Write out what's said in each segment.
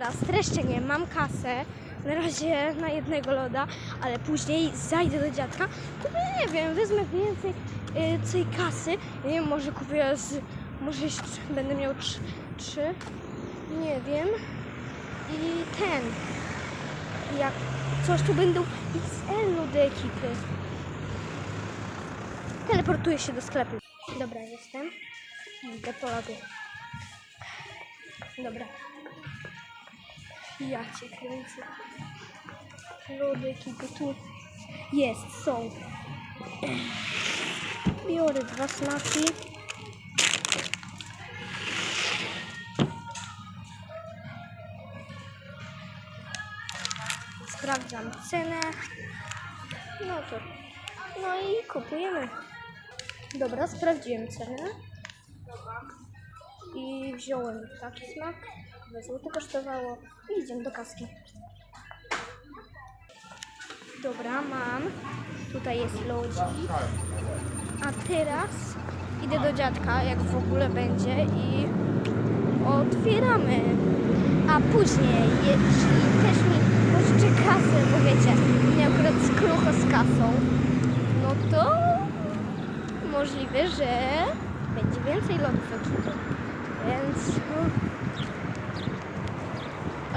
Dobra, streszczenie, mam kasę. Na razie na jednego loda, ale później zajdę do dziadka. Kupię, nie wiem, wezmę więcej y, tej kasy. Nie wiem, może kupię z. Może jeszcze będę miał trzy, trzy. Nie wiem. I ten. Jak coś tu będą XL lody ekipy. Teleportuję się do sklepu. Dobra, jestem. Lody. Dobra. Ja cię kręcę. Lody ekipy tu. Jest, są. Biorę dwa smaki. Sprawdzam cenę. No to. No i kupujemy. Dobra, sprawdziłem cenę. I wziąłem taki smak. 2 zł kosztowało. I idziemy do kaski. Dobra, mam. Tutaj jest lodzik. A teraz idę do dziadka, jak w ogóle będzie i otwieramy. A później, jeśli też mi pożyczy kasę, bo wiecie, mnie akurat skrucho z kasą, no to możliwe, że będzie więcej lodów ekipy. Więc...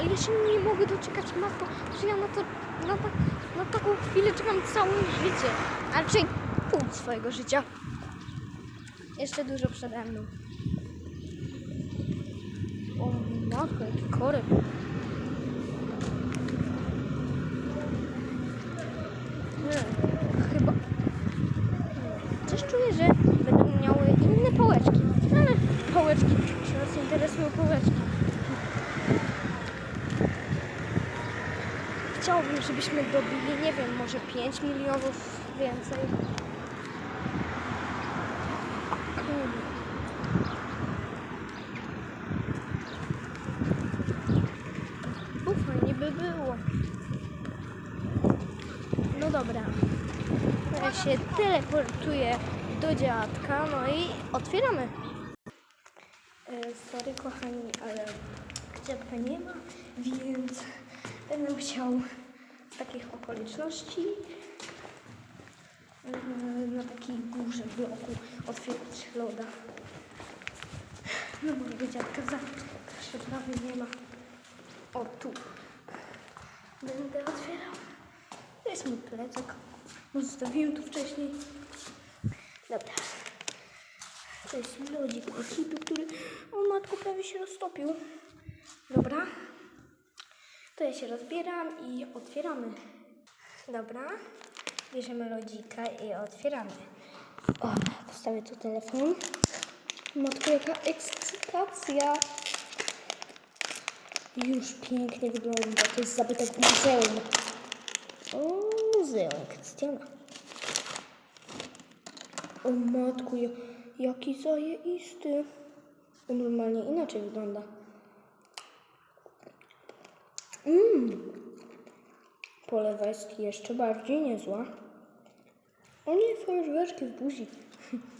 ale ja się nie mogę doczekać, matko, że ja na to, na, ta, na taką chwilę czekam całe życie. A raczej pół swojego życia. Jeszcze dużo przede mną. O matko, jaki korek. Nie, chyba... Coś czuję, że będą miały inne pałeczki. Ale pałeczki, czy nas interesują pałeczki? Chciałbym, żebyśmy dobili, nie wiem, może 5 milionów więcej. Kurde. U, fajnie by było. No dobra. Ja się teleportuję do dziadka, no i otwieramy. E, sorry kochani, ale dziadka nie ma, więc będę musiał z takich okoliczności e, na takiej górze bloku otwierać loda. No mojego dziadka zawsze prawie nie ma. O tu. Będę otwierał. To jest mój plecak. Zostawiłem tu wcześniej. Dobra. To jest lodzik który... O matko, prawie się roztopił. Dobra. To ja się rozbieram i otwieramy. Dobra. Bierzemy lodzika i otwieramy. O, postawię tu telefon. Matko, jaka ekscytacja. Już pięknie wygląda. To jest zabytek muzeum. O, muzeum Krystiana. O matku, ja, jaki zajeisty. Normalnie inaczej wygląda. Mmm. Polewa jest jeszcze bardziej niezła. O nie, fajerwerki w buzi.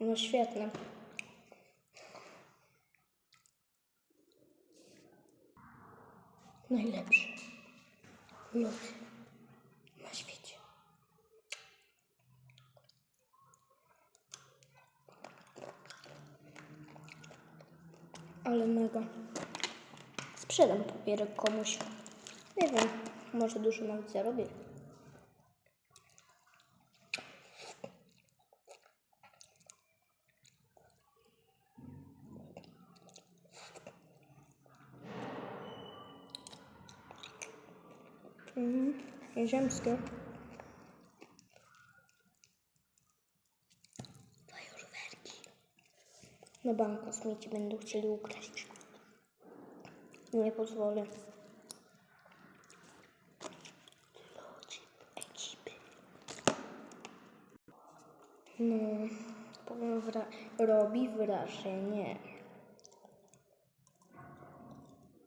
No świetne. Najlepszy lód na świecie. Ale mega. Sprzedam papierek komuś. Nie wiem, może dużo nawet zarobię. Mhm. Ziemskie. Na banka śmieci będą chcieli ukraść. Nie pozwolę. No, powiem, wra robi wrażenie.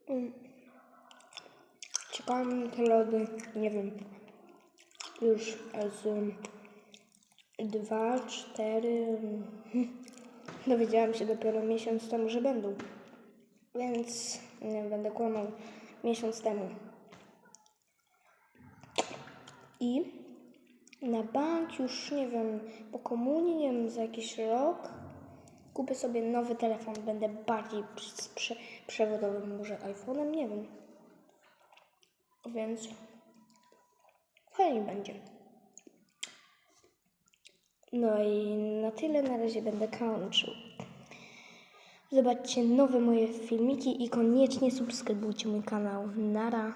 Mm. Czekałam na te lody, nie wiem, już z 2, 4, Dowiedziałam się dopiero miesiąc temu, że będą. Więc nie będę kłamał miesiąc temu. I na bank już nie wiem, po komunii, nie wiem, za jakiś rok kupię sobie nowy telefon. Będę bardziej z prze, przewodowym, może iPhone'em, nie wiem. Więc fajnie będzie. No i na tyle na razie będę kończył. Zobaczcie nowe moje filmiki i koniecznie subskrybujcie mój kanał. Nara.